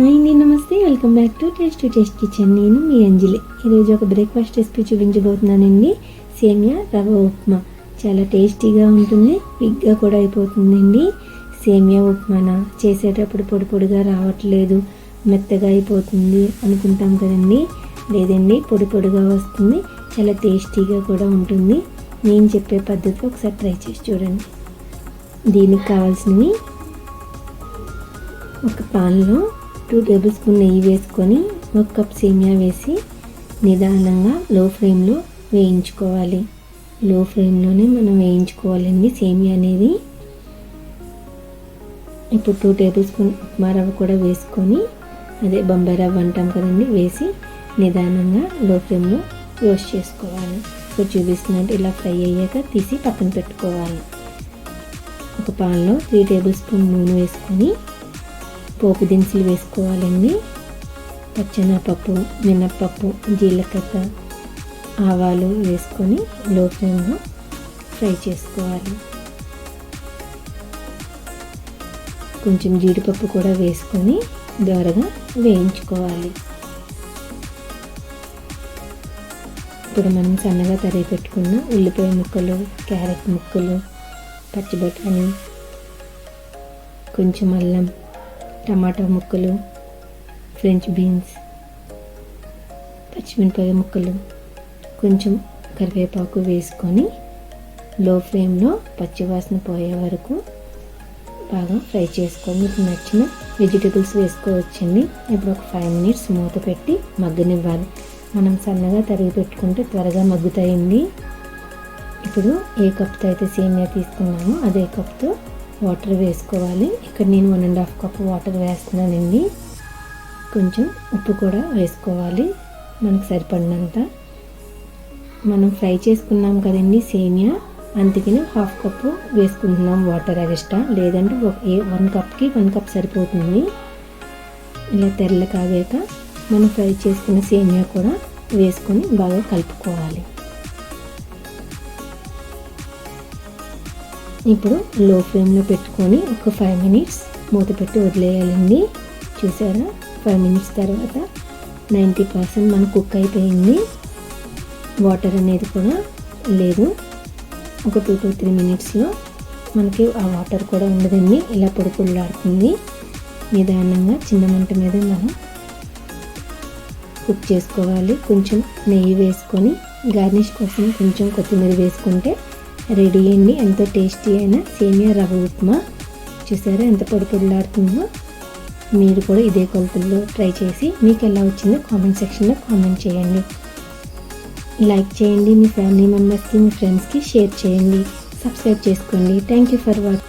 Hi నేను నమస్తే. Welcome back to taste to taste kitchen. నేను మీ అంజలి. ఈరోజు ఒక బ్రేక్ఫాస్ట్ రెసిపీ చూపించబోతున్నానండి. సేమియా రవ్వ ఉప్మా. చాలా టేస్టీగా ఉంటుంది బిగ్గా కూడా అయిపోతుందండి. సేమియా ఉప్మాన? చేసేటప్పుడు పొడి పొడిగా రావట్లేదు మెత్తగా అయిపోతుంది అనుకుంటాం కదండి. లేదండి పొడి పొడిగా వస్తుంది చాలా టేస్టీగా కూడా ఉంటుంది. నేను చెప్పే పద్ధతి ఒకసారి ట్రై చేసి చూడండి. దీనికి కావాల్సినవి ఒక పాన్లో టూ టేబుల్ స్పూన్ నెయ్యి వేసుకొని ఒక కప్ సేమియా వేసి నిదానంగా లో ఫ్లేమ్లో వేయించుకోవాలి లో ఫ్లేమ్లోనే మనం వేయించుకోవాలండి సేమియా అనేది. ఇప్పుడు టూ టేబుల్ స్పూన్ ఉప్మా రవ్వ కూడా వేసుకొని అదే బొంబాయి రవ్వ అంటాం కదండి వేసి నిదానంగా లో ఫ్లేమ్లో రోస్ట్ చేసుకోవాలి. ఇప్పుడు చూపిస్తున్నట్టు ఇలా ఫ్రై అయ్యాక తీసి పక్కన పెట్టుకోవాలి. ఒక పాన్లో త్రీ టేబుల్ స్పూన్ నూనె వేసుకొని పోపు దినుసులు వేసుకోవాలండి. పచ్చెనపప్పు మినప్పప్పు జీలకర్ర ఆవాలు వేసుకొని లో ఫ్లేమ్లో ఫ్రై చేసుకోవాలి. కొంచెం జీడిపప్పు కూడా వేసుకొని దోరగా వేయించుకోవాలి. ఇప్పుడు మనం సన్నగా తరిగి పెట్టుకున్న ఉల్లిపాయ ముక్కలు క్యారెట్ ముక్కలు పచ్చి బఠానీ కొంచెం అల్లం టమాటా ముక్కలు ఫ్రెంచ్ బీన్స్ పచ్చిమిరపకాయ ముక్కలు కొంచెం కరివేపాకు వేసుకొని లో ఫ్లేమ్లో పచ్చివాసన పోయే వరకు బాగా ఫ్రై చేసుకొని మీకు నచ్చిన వెజిటేబుల్స్ వేసుకోవచ్చండి. ఇప్పుడు ఒక ఫైవ్ మినిట్స్ మూత పెట్టి మగ్గనివ్వాలి. మనం సన్నగా తరిగి పెట్టుకుంటే త్వరగా మగ్గుతాయండి. ఇప్పుడు ఏ కప్తో అయితే సేమియా తీసుకున్నామో అదే కప్తో వాటర్ వేసుకోవాలి. ఇక్కడ నేను one and half cup water వేస్తున్నానండి. కొంచెం ఉప్పు కూడా వేసుకోవాలి. మనకు సరిపడినంత. మనం ఫ్రై చేసుకున్నాం కదండి సేమియా. అందుకని హాఫ్ కప్పు వేసుకుంటున్నాం వాటర్ ఎక్స్ట్రా. లేదంటే ఒక ఏ వన్ కప్కి వన్ కప్ సరిపోతుంది. ఇలా తెల్ల కాగాక మనం ఫ్రై చేసుకున్న సేమియా కూడా వేసుకొని బాగా కలుపుకోవాలి. ఇప్పుడు లో ఫ్లేమ్లో పెట్టుకొని ఒక ఫైవ్ మినిట్స్ మూత పెట్టి వదిలేయాలండి. చూసారా? ఫైవ్ మినిట్స్ తర్వాత నైంటీ పర్సెంట్ మన కుక్ అయిపోయింది. వాటర్ అనేది కూడా లేదు. ఒక టూ టు త్రీ మినిట్స్లో మనకి ఆ వాటర్ కూడా ఉండదండి. ఇలా పొడి పొడిలాడుతుంది నిదానంగా చిన్న మంట మీద మనం కుక్ చేసుకోవాలి. కొంచెం నెయ్యి వేసుకొని గార్నిష్ కోసం కొంచెం కొత్తిమీర వేసుకుంటే రెడీ అయింది ఎంతో టేస్టీ అయిన సేమియా రవ్వ ఉప్మా. చూసారా ఎంత పొడి పొడిలాడుతుందో? మీరు కూడా ఇదే కొలతల్లో ట్రై చేసి మీకు ఎలా వచ్చిందో కామెంట్ సెక్షన్లో కామెంట్ చేయండి. లైక్ చేయండి. మీ ఫ్యామిలీ మెంబర్స్కి మీ ఫ్రెండ్స్కి షేర్ చేయండి. సబ్స్క్రైబ్ చేసుకోండి. Thank you for watching